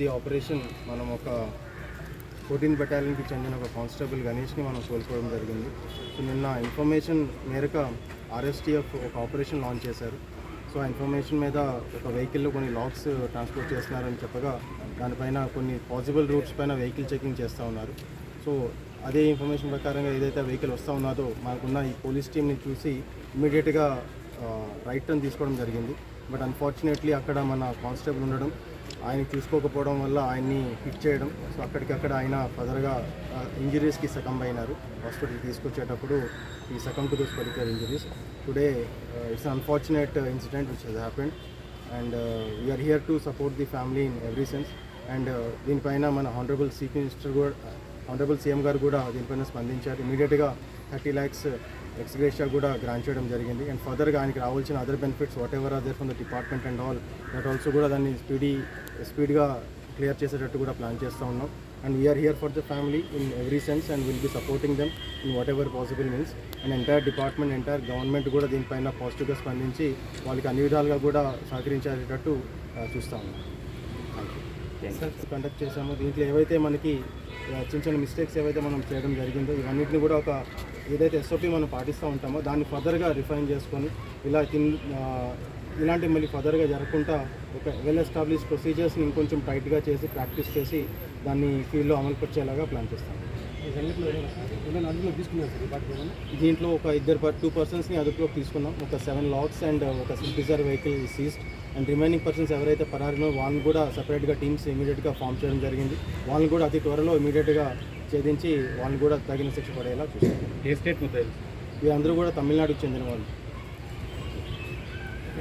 The operation మనం ఒక fourteen బెటాలియన్కి చెందిన ఒక కానిస్టేబుల్ గణేష్ని మనం కోల్పోవడం జరిగింది. సో నిన్న ఇన్ఫర్మేషన్ మేరకు ఆర్ఎస్టీఎఫ్ ఒక ఆపరేషన్ లాంచ్ చేశారు. సో ఆ ఇన్ఫర్మేషన్ మీద ఒక వెహికల్లో కొన్ని లాక్స్ ట్రాన్స్పోర్ట్ చేస్తున్నారని చెప్పగా దానిపైన కొన్ని పాసిబుల్ రూట్స్ పైన వెహికల్ చెకింగ్ చేస్తూ ఉన్నారు. సో అదే ఇన్ఫర్మేషన్ ప్రకారంగా ఏదైతే వెహికల్ వస్తూ ఉన్నదో మనకున్న ఈ పోలీస్ టీమ్ని చూసి ఇమీడియట్గా రైట్ టర్న్ తీసుకోవడం జరిగింది. బట్ అన్ఫార్చునేట్లీ అక్కడ మన కానిస్టేబుల్ ఉండడం ఆయన తీసుకోకపోవడం వల్ల ఆయన్ని హిట్ చేయడం. సో అక్కడికక్కడ ఆయన ఫర్దర్గా ఇంజరీస్కి సకంబ్ అయినారు. హాస్పిటల్కి తీసుకొచ్చేటప్పుడు ఈ succumb to those particular injuries today it's unfortunate incident which has happened and we're here to support the family in every sense and దీనిపైన మన హానరబుల్ చీఫ్ మినిస్టర్ కూడా హానరబుల్ సీఎం గారు కూడా దీనిపైన స్పందించారు. ఇమీడియట్గా థర్టీ ల్యాక్స్ ఎక్స్గ్రేషియా కూడా గ్రాంట్ చేయడం జరిగింది. అండ్ ఫర్దర్గా ఆయనకి రావాల్సిన other benefits whatever other from the department and all that also కూడా దాన్ని స్పీడీ స్పీడ్గా క్లియర్ చేసేటట్టు కూడా ప్లాన్ చేస్తూ ఉన్నాం. And we're here for the family in every sense and will be supporting them in whatever possible means and entire department entire government కూడా దీనిపైన పాజిటివ్గా స్పందించి వాళ్ళకి అన్ని విధాలుగా కూడా సహకరించేటట్టు ఆ, థ్యాంక్ యూ కండక్ట్ చేశాము. దీంట్లో ఏవైతే మనకి చిన్న చిన్న మిస్టేక్స్ ఏవైతే మనం చేయడం జరిగిందో ఇవన్నిటిని కూడా ఒక ఏదైతే ఎస్ఓపి మనం పాటిస్తూ ఉంటామో దాన్ని ఫర్దర్గా రిఫైన్ చేసుకొని ఇలా తిన్ ఇలాంటి మళ్ళీ ఫర్దర్గా జరగకుండా ఒక వెల్ ఎస్టాబ్లిష్ ప్రొసీజర్స్ని ఇంకొంచెం టైట్గా చేసి ప్రాక్టీస్ చేసి దాన్ని ఫీల్డ్లో అమలుపరిచేలాగా ప్లాన్ చేస్తాం దీంట్లో ఒక ఇద్దరు పర్ టూ పర్సన్స్ని అదుపులోకి తీసుకున్నాం. ఒక సెవెన్ లాక్స్ అండ్ ఒక సిల్పిజర్ vehicle seized and remaining persons ఎవరైతే పరారినో వాళ్ళని కూడా సపరేట్గా టీమ్స్ ఇమీడియట్గా ఫామ్ చేయడం జరిగింది. వాళ్ళని కూడా అతి త్వరలో ఇమీడియట్గా ఛేదించి వాళ్ళని కూడా తగిన శిక్ష పడేలా చూస్తాం ఏ స్టేట్ వీరందరూ కూడా తమిళనాడుకు చెందిన వాళ్ళు.